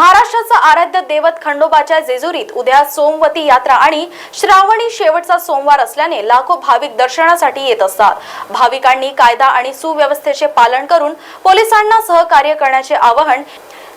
महाराष्ट्राचं आराध्य दैवत खंडोबाच्या जेजुरीत उद्या सोमवती यात्रा आणि श्रावणी शेवटचा सोमवार असल्याने लाखो भाविक दर्शनासाठी येत असतात. भाविकांनी कायदा आणि सुव्यवस्थेचे पालन करून पोलिसांना सहकार्य करण्याचे आवाहन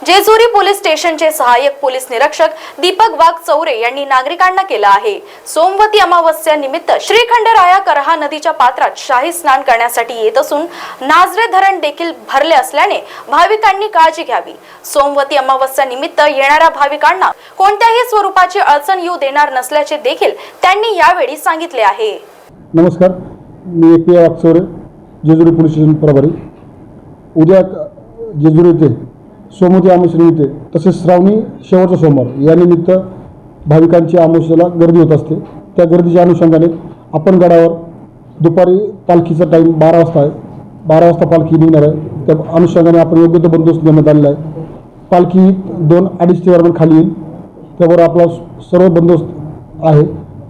जेजुरी पोलीस स्टेशनचे सहाय्यक पोलीस निरीक्षक दीपक वाघ चौरे यांनी नागरिकांना केलं आहे. सोमवती अमावस्या निमित्त श्रीखंडराया करहा नदीच्या पात्रात शाही स्नान करण्यासाठी येत असून नाझरे धरण देखील भरले असल्याने भाविकांनी काळजी घ्यावी. सोमवती अमावस्या निमित्त येणाऱ्या भाविकांना कोणत्याही स्वरूपाची अडचण येऊ देणार नसल्याचे देखील त्यांनी यावेळी सांगितले आहे. नमस्कार मी P Wagh Chaure Jejuri police station प्रभारी. उद्या जेजुरी येथे सोमवती आमोशा येते तसेच श्रावणी शेवटचा सोमवार या निमित्त भाविकांची आमोशाला गर्दी होत असते. त्या गर्दीच्या अनुषंगाने आपण गडावर दुपारी पालखीचा टाईम बारा वाजता आहे. बारा वाजता पालखी निघणार आहे. त्या अनुषंगाने आपण योग्य तो बंदोबस्त देण्यात आलेला आहे. पालखी दोन अडीच ते दरम्यान खाली येईल. त्यावर आपला सर्व बंदोबस्त आहे.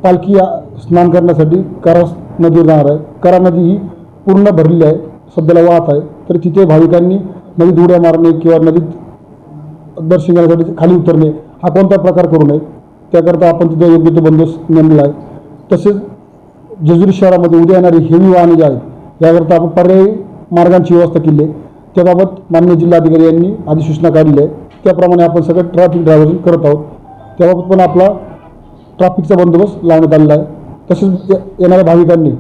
पालखी स्नान करण्यासाठी करा नदी जाणार आहे. करा नदी ही पूर्ण भरलेली आहे. सध्याला वाहत आहे. तर तिथे भाविकांनी नदीत उड्या मारणे किंवा नदीत दर्शन घेण्यासाठी खाली उतरणे हा कोणता प्रकार करू नये? त्याकरता आपण तिथे योग्य तो बंदोबस्त नेमलेला आहे. तसेच जेजुरी शहरामध्ये उद्या येणारी हेवी वाहने जे आहेत याकरता आपण पर्यायी मार्गांची व्यवस्था केली आहे. त्याबाबत मान्य जिल्हाधिकारी यांनी अधिसूचना काढली आहे. त्याप्रमाणे आपण सगळं ट्रॅफिक ड्रायव्हर्जन करत आहोत. त्याबाबत पण आपला ट्रॅफिकचा बंदोबस्त लावण्यात आलेला आहे. तसेच येणाऱ्या भाविकांनी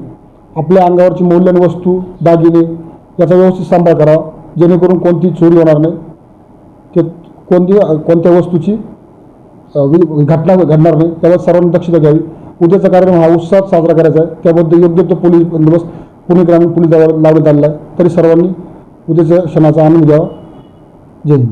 आपल्या अंगावरची मौल्यवान वस्तू दागिने याचा व्यवस्थित सांभाळ करावा. जेणेकरून कोणती चोरी होणार नाही ते कोणती कोणत्या वस्तूची घटना घडणार नाही त्यावर सर्वांनी दक्षता घ्यावी. उद्याचा कार्यक्रम हा उत्साहात साजरा करायचा आहे. त्याबद्दल योग्य तो पोलीस बंदोबस्त पुणे ग्रामीण पोलीस दलावर लावण्यात आलेला आहे. तरी सर्वांनी उद्याच्या क्षणाचा आनंद घ्यावा. जय हिंद.